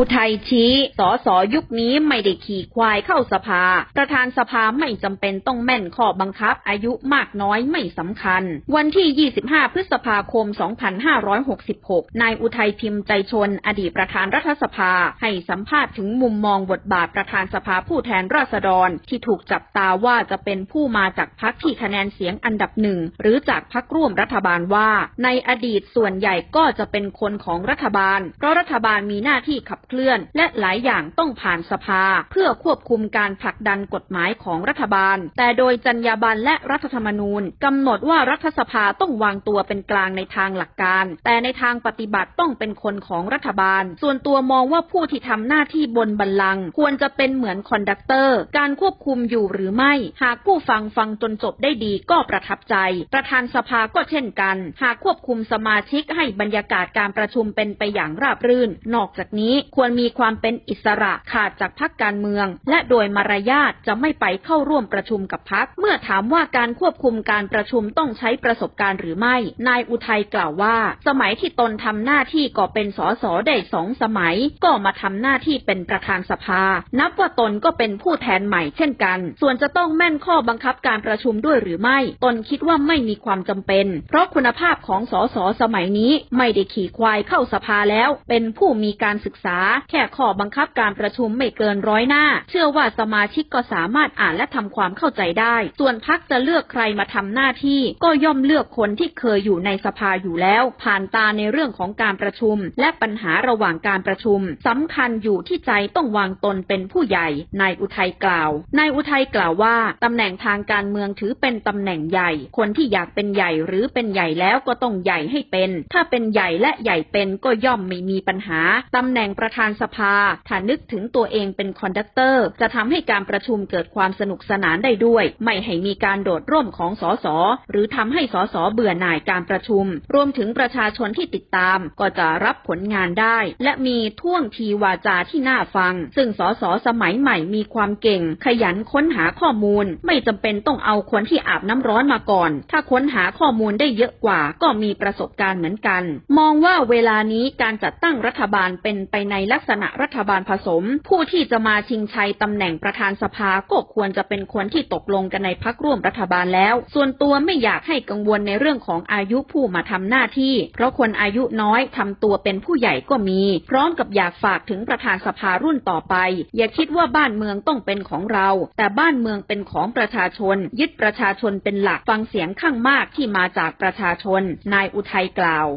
อุทัยชี้สอสอยุคนี้ไม่ได้ขี่ควายเข้าสภา ประธานสภาไม่จำเป็นต้องแม่นข้อบังคับ อายุมากน้อยไม่สำคัญ วันที่ 25 พฤษภาคม 2566 นายอุทัยพิมพ์ใจชน อดีตประธานรัฐสภา ให้สัมภาษณ์ถึงมุมมองบทบาทประธานสภาผู้แทนราษฎร ที่ถูกจับตาว่าจะเป็นผู้มาจากพรรคที่คะแนนเสียงอันดับหนึ่ง หรือจากพรรคร่วมรัฐบาลว่า ในอดีตส่วนใหญ่ก็จะเป็นคนของรัฐบาล เพราะรัฐบาลมีหน้าที่ขับเคลื่อน และหลายอย่างต้องผ่านสภา เพื่อควบคุมการผลักดันกฎหมายของรัฐบาล แต่โดยจรรยาบรรณและรัฐธรรมนูญกำหนดว่ารัฐสภาต้องวางตัวเป็นกลางในทางหลักการ แต่ในทางปฏิบัติต้องเป็นคนของรัฐบาล ส่วนตัวมองว่าผู้ที่ทำหน้าที่บนบัลลังก์ควรจะเป็นเหมือนคอนดักเตอร์ การควบคุมอยู่หรือไม่ หากผู้ฟังฟังจนจบได้ดีก็ประทับใจ ประธานสภาก็เช่นกัน หากควบคุมสมาชิกให้บรรยากาศการประชุมเป็นไปอย่างราบรื่น นอกจากนี้ควรมีความเป็นอิสระขาดจากพักการเมือง และโดยมารยาทจะไม่ไปเข้าร่วมประชุมกับพักเมื่อถามว่าการควบคุมการประชุมต้องใช้ประสบการณ์หรือไม่ นายอุทัยกล่าวว่า สมัยที่ตนทำหน้าที่ก็เป็นสสได้สองสมัย ก็มาทำหน้าที่เป็นประธานสภา นับว่าตนก็เป็นผู้แทนใหม่เช่นกัน ส่วนจะต้องแม่นข้อบังคับการประชุมด้วยหรือไม่ ตนคิดว่าไม่มีความจำเป็น เพราะคุณภาพของสสสมัยนี้ไม่ได้ขี่ควายเข้าสภาแล้ว เป็นผู้มีการศึกษาแค่ข้อบังคับการประชุมไม่เกินร้อยหน้า เชื่อว่าสมาชิกก็สามารถอ่านและทำความเข้าใจได้ ส่วนพักจะเลือกใครมาทำหน้าที่ ก็ย่อมเลือกคนที่เคยอยู่ในสภาอยู่แล้ว ผ่านตาในเรื่องของการประชุม และปัญหาระหว่างการประชุมสำคัญอยู่ที่ใจต้องวางตนเป็นผู้ใหญ่ นายอุทัยกล่าว นายอุทัยกล่าวว่าตำแหน่งทางการเมืองถือเป็นตำแหน่งใหญ่ คนที่อยากเป็นใหญ่หรือเป็นใหญ่แล้วก็ต้องใหญ่ให้เป็น ถ้าเป็นใหญ่และใหญ่เป็นก็ย่อมไม่มีปัญหาตำแหน่งประธานสภาถ้านึกถึงตัวเองเป็นคอนดักเตอร์ จะทำให้การประชุมเกิดความสนุกสนานได้ด้วย ไม่ให้มีการโดดร่มของสสหรือทำให้สสเบื่อหน่ายการประชุม รวมถึงประชาชนที่ติดตาม ก็จะรับผลงานได้ และมีท่วงทีวาจาที่น่าฟัง ซึ่งสสสมัยใหม่มีความเก่ง ขยันค้นหาข้อมูล ไม่จำเป็นต้องเอาคนที่อาบน้ำร้อนมาก่อน ถ้าค้นหาข้อมูลได้เยอะกว่า ก็มีประสบการณ์เหมือนกัน มองว่าเวลานี้การจัดตั้งรัฐบาลเป็นไปในลักษณะรัฐบาลผสม ผู้ที่จะมาชิงชัยตำแหน่งประธานสภาก็ควรจะเป็นคนที่ตกลงกันในพักร่วมรัฐบาลแล้ว ส่วนตัวไม่อยากให้กังวลในเรื่องของอายุผู้มาทำหน้าที่ เพราะคนอายุน้อยทำตัวเป็นผู้ใหญ่ก็มี พร้อมกับอยากฝากถึงประธานสภารุ่นต่อไป อย่าคิดว่าบ้านเมืองต้องเป็นของเรา แต่บ้านเมืองเป็นของประชาชน ยึดประชาชนเป็นหลักฟังเสียงข้างมากที่มาจากประชาชน นายอุทัยกล่าว